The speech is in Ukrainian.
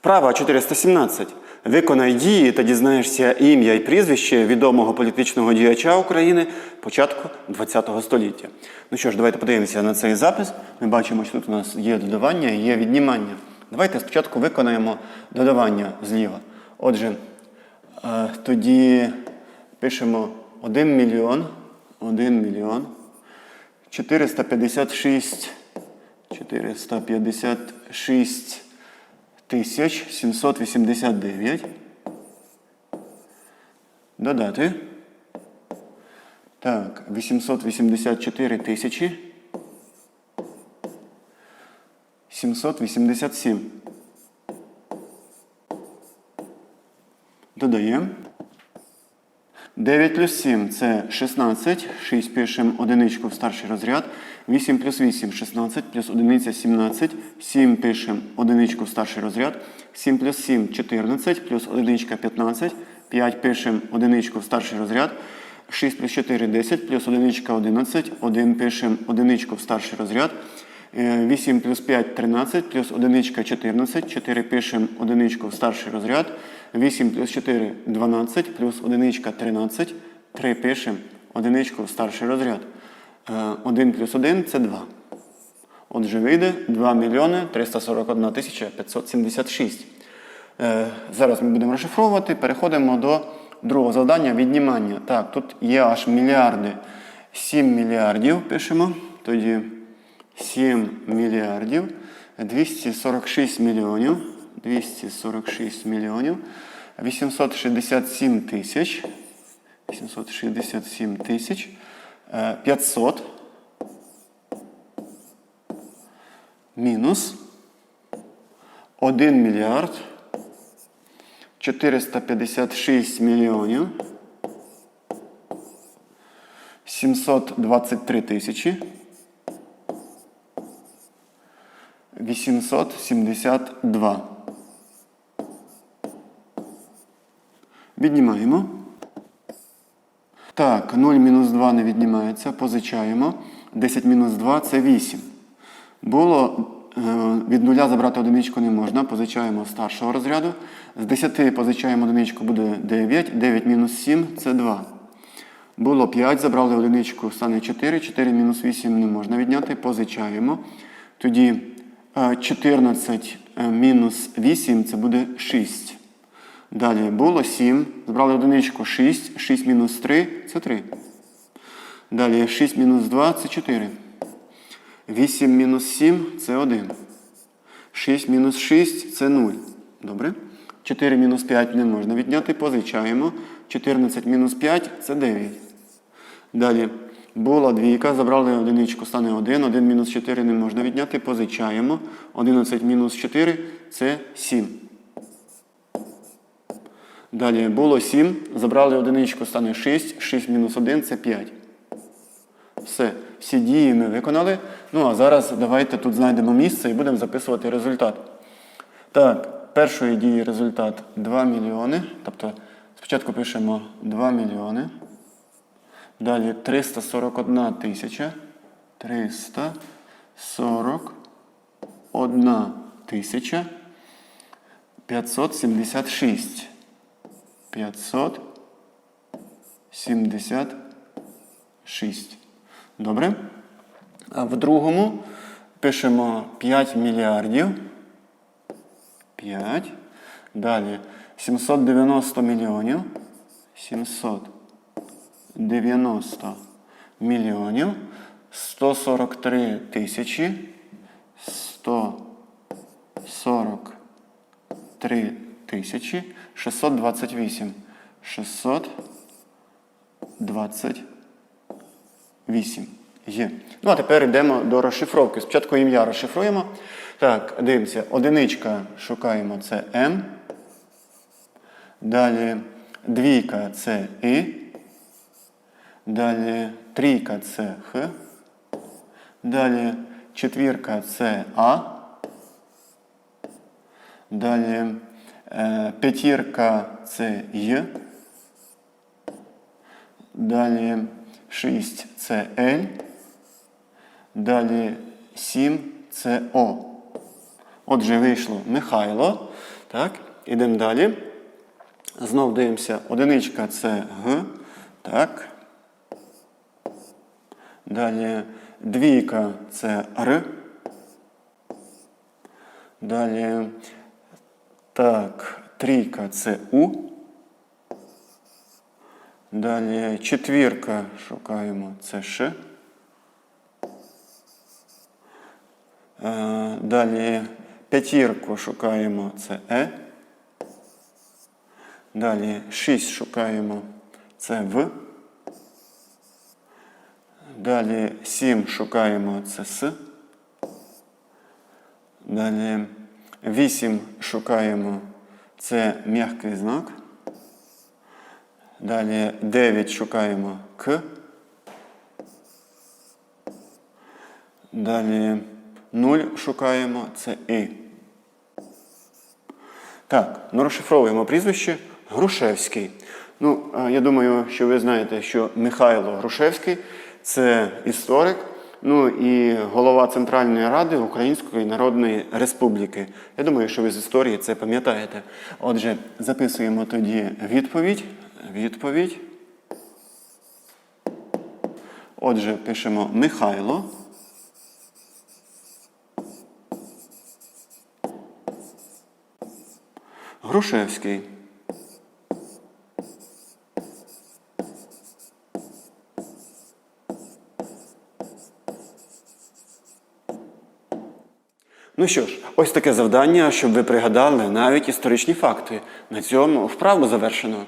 Вправа 417. Виконай дії та дізнаєшся ім'я і прізвище відомого політичного діяча України початку ХХ століття. Ну що ж, давайте подивимося на цей запис. Ми бачимо, що тут у нас є додавання і є віднімання. Давайте спочатку виконаємо додавання зліва. Отже, е, тоді пишемо 1 мільйон, 1 мільйон 456 456 тисяч 789. Додати. Так, 884 тисячі 787. Додаємо. 9 плюс 7 це 16. 6 пишемо одиничку в старший розряд. 8 плюс 8 16 плюс одиниця 17. 7 пишемо одиничку в старший розряд. 7 плюс 7 14 плюс одиничка 15. 5 пишемо одиничку в старший розряд. 6 плюс 4 10 плюс одиничка 11. 1 пишемо одиничку в старший розряд. Е, 8 плюс 5 13 плюс одиничка 14. 4 пишемо одиничку в старший розряд. 8 плюс 4 12 плюс одиничка 13. 3 пишемо одиничку в старший розряд. 1 плюс 1 це 2. Отже, вийде 2 мільйони 341 тисяча 576. Е, Зараз ми будемо розшифровувати. Переходимо до другого завдання віднімання. Так, тут є аж мільярди. 7 мільярдів пишемо. Тоді 7 мільярдів 246 мільйонів. 246 мільйонів. 867 тисяч. 867 тисяч. е, 500 мінус 1 мільярд 456 мільйонів 723 тисячі 872. Віднімаємо. Так, 0 мінус 2 не віднімається, позичаємо. 10 мінус 2 це 8. Було е, від нуля забрати одиничку не можна, позичаємо старшого розряду. З 10 позичаємо одиничку, буде 9. 9 мінус 7 це 2. Було 5, забрали одиничку, стане 4. 4 мінус 8 не можна відняти, позичаємо. Тоді 14 е, мінус 8 це буде 6. Далі було 7, забрали одиничку 6, 6 мінус 3 це 3. Далі 6 мінус 2 це 4. 8 мінус 7 це 1. 6 мінус 6 це 0. Добре? 4 мінус 5 не можна відняти, позичаємо. 14 мінус 5 це 9. Далі була двійка, забрали одиничку, стане 1. 1 мінус 4 не можна відняти, позичаємо. 11 мінус 4 це 7. Далі було 7, забрали одиничку, стане 6. 6 мінус 1 це 5. Все, всі дії ми виконали. Ну а зараз давайте тут знайдемо місце і будемо записувати результат. Так, першої дії результат 2 мільйони. Тобто спочатку пишемо 2 мільйони. Далі 341 тисяча. 341 тисяча 576. 576. Добре? А в другому пишемо 5 мільярдів. 5. Далі 790 мільйонів. 790 мільйонів. 143 тисячі. 143 тисячі. 628. 628. Є. Ну, а тепер йдемо до розшифровки. Спочатку ім'я розшифруємо. Так, дивимося. Одиничка шукаємо це М. Далі двійка це І. Далі трійка це Х. Далі четвірка це А. Далі е, п'ятірка це Й. Далі 6 це L. Далі 7 це О. Отже, вийшло Михайло. Так, ідемо далі. Знов дивимося. Одиничка це Г. Так. Далі двійка це Р. Далі. Так, трійка це У. Далі четвірка шукаємо це Ш. Е, Далі п'ятірку шукаємо це Е. Далі 6 шукаємо це В. Далі 7 шукаємо це С. Далі 8 шукаємо це м'який знак. Далі 9 шукаємо К. Далі 0 шукаємо це І. Так, ну розшифровуємо прізвище Грушевський. Ну, я думаю, що ви знаєте, що Михайло Грушевський це історик, ну і голова Центральної Ради Української Народної Республіки. Я думаю, що ви з історії це пам'ятаєте. Отже, записуємо тоді відповідь. Відповідь. Отже, пишемо Михайло. Грушевський. Ну що ж, ось таке завдання, щоб ви пригадали навіть історичні факти. На цьому вправу завершено.